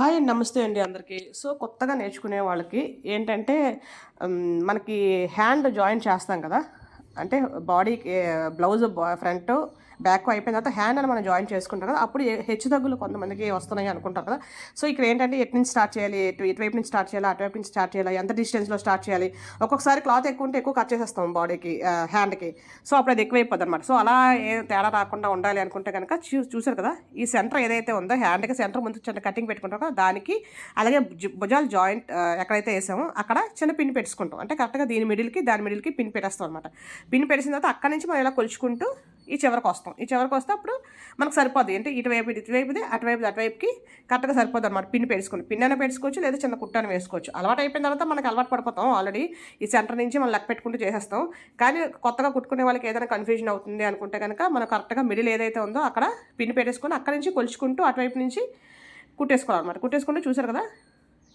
Hi and నమస్తే అండి అందరికీ. సో కొత్తగా నేర్చుకునే వాళ్ళకి ఏంటంటే మనకి హ్యాండ్ జాయిన్ చేస్తాం కదా. అంటే బాడీకి బ్లౌజ్ ఫ్రంట్ బ్యాక్ అయిపోయిన తర్వాత హ్యాండ్ అని మనం జాయిన్ చేసుకుంటాం కదా అప్పుడు హెచ్చు తగ్గులు కొంతమందికి వస్తున్నాయి అనుకుంటారు కదా. సో ఇక్కడ ఏంటంటే ఎటు నుంచి స్టార్ట్ చేయాలి ఎటు ఎటువైపు నుంచి స్టార్ట్ చేయాలి అటువైపు నుంచి స్టార్ట్ చేయాలి ఎంత డిస్టెన్స్లో స్టార్ట్ చేయాలి ఒక్కొక్కసారి క్లాత్ ఎక్కువ ఉంటే ఎక్కువ కట్ చేసేస్తాం బాడీకి హ్యాండ్కి. సో అప్పుడు అది ఎక్కువైపోద్ది అనమాట సో అలా ఏ తేడా రాకుండా ఉండాలి అనుకుంటే కనుక చూ చూసారు కదా ఈ సెంటర్ ఏదైతే ఉందో హ్యాండ్కి సెంటర్ ముందు చిన్న కటింగ్ పెట్టుకుంటాం కదా దానికి అలాగే భుజాలు జాయింట్ ఎక్కడైతే వేసామో అక్కడ చిన్న పిన్ పెట్టుకుంటాం. అంటే కరెక్ట్గా దీని మిడిల్కి దాని మిడిల్కి పిన్ పెట్టేస్తాం అనమాట పిన్ పెట్టేసిన తర్వాత అక్కడి నుంచి మనం ఇలా కొలుచుకుంటూ ఈ చివరికి వస్తాం. ఈ చివరికి వస్తే అప్పుడు మనకు సరిపోద్ది. అంటే ఇటువైపు ఇటువైపుది అటువైపు అటువైపుకి కరెక్ట్గా సరిపోద్ది అనమాట పిన్ పెట్టుకుని పిన్ అయినా పెట్టుకోవచ్చు లేదా చిన్న కుట్టాను వేసుకోవచ్చు. అలవాటు అయిపోయిన తర్వాత మనకి అలవాటు పడిపోతాం ఆల్రెడీ. ఈ సెంటర్ నుంచి మనం లెక్క పెట్టుకుంటూ చేసేస్తాం. కానీ కొత్తగా కుట్టుకునే వాళ్ళకి ఏదైనా కన్ఫ్యూజన్ అవుతుంది అనుకుంటే కనుక మనం కరెక్ట్గా మిడిల్ ఏదైతే ఉందో అక్కడ పిన్ పెట్టేసుకొని అక్కడ నుంచి కొలుచుకుంటూ అటువైపు నుంచి కుట్టేసుకోవాలన్నమాట. కుట్టేసుకుంటూ చూసారు కదా?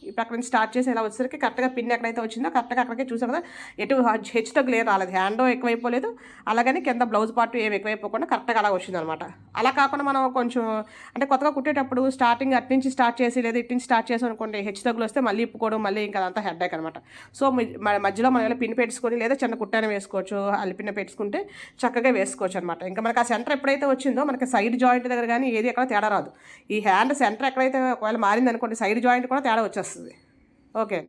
ఇప్పుడు అక్కడ నుంచి స్టార్ట్ చేసి ఇలా వచ్చేసరికి కరెక్ట్గా పిన్ ఎక్కడైతే వచ్చిందో కరెక్ట్గా అక్కడికే చూసాం కదా. ఎటు హెచ్చు తగ్గులు ఏం రాలేదు. హ్యాండ్ ఎక్కువైపోలేదు అలాగని కింద బ్లౌజ్ పార్ట్ ఏం ఎక్కువైపోకుండా కరెక్ట్గా అలా వచ్చింది అనమాట అలా కాకుండా మనం కొంచెం అంటే కొత్తగా కుట్టేటప్పుడు స్టార్టింగ్ అటు నుంచి స్టార్ట్ చేసి లేదా ఇటు నుంచి స్టార్ట్ చేసి అనుకోండి హెచ్చు తగ్గులు వస్తే మళ్ళీ ఇప్పుకోవడం మళ్ళీ ఇంకా అదంతా హెడ్ అనమాట సో మధ్యలో మనం ఇలా పిన్ పెట్టుకొని లేదా చిన్న కుట్టాన్ని వేసుకోవచ్చు అల్లిపిన్న పెట్టుకుంటే చక్కగా వేసుకోవచ్చు అనమాట ఇంకా మనకి ఆ సెంటర్ ఎప్పుడైతే వచ్చిందో మనకి సైడ్ జాయింట్ దగ్గర కానీ ఏది ఎక్కడ తేడా రాదు. ఈ హ్యాండ్ సెంటర్ ఎక్కడైతే ఒకవేళ మారింది అనుకోండి సైడ్ జాయింట్ కూడా తేడా వచ్చేస్తుంది. వస్తుంది ఓకే